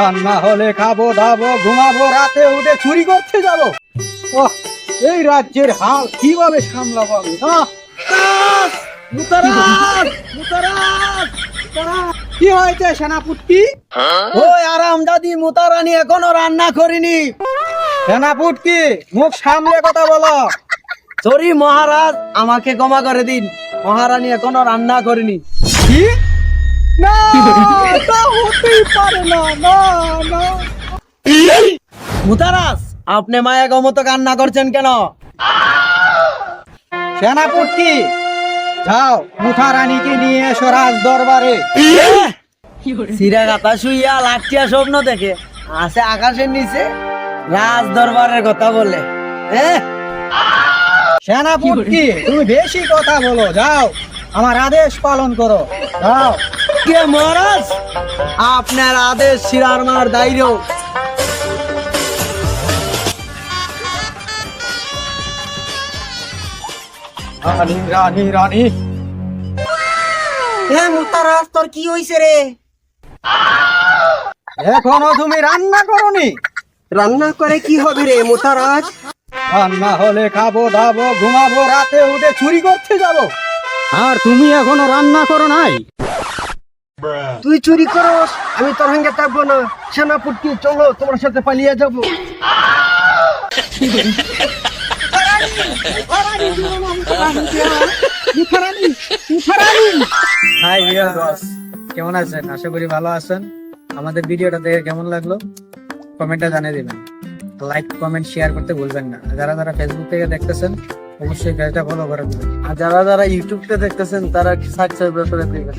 আর না হলে খাব দাবো ঘুমাবো রাতে উঠে চুরি করতে যাব। ওহ, এই রাজ্যের হাল কীভাবে সামলাবো আমি! কি হয়েছে সেনাপুটকি ওই আরাম দাদি মুতারানি এখনও রান্না করিনি। সেনাপুটকি মুখ সামলে কথা বলো। সরি মহারাজ আমাকে ক্ষমা করে দিন। মহারানী এখনও রান্না করিনি। কি? না তা হতেই পারে না না না। মুতারাজ আপনি মায়া গমতো কান্না করছেন কেন? সেনাপুটকি যাও মুঠা রানীকে নিয়ে এসো রাজ দরবারে সিরা গাতা শুইয়া লাঠিয়া স্বপ্ন দেখে আসে আকাশের নিচে রাজ দরবারের কথা বলে। সেনাপুটকি তুমি বেশি কথা বলো যাও আমার আদেশ পালন করো যাও। কে মহারাজ? আপনার আদেশ শিরার মার দায়িত্ব। রানী রানী রানী। হ্যাঁ মুতারাজ তোর কি হইছে রে? এখনও তুমি রান্না করনি? রান্না করে কি হবে রে মুতারাজ? রান্না হলে খাব দাবো ঘুমাবো রাতে উঠে চুরি করতে যাব। আর তুমি এখনও রান্না করো নাই? তুই চুরি করস আমি তোর সঙ্গে থাকব না। সেনাপুটকি চলো তোমার সাথে পালিয়ে যাব। হাই ভিউয়ার্স কেমন আছেন? আশা করি ভালো আছেন। আমাদের ভিডিওটা দেখে কেমন লাগল? কমেন্টে জানিয়ে দিবেন। লাইক কমেন্ট শেয়ার করতে ভুলবেন না। যারা যারা ফেসবুক থেকে দেখতেছেন অবশ্যই পেজটা ফলো করে দিবেন। আর যারা যারা ইউটিউবতে দেখতেছেন তারা সাবস্ক্রাইব করে দিবেন।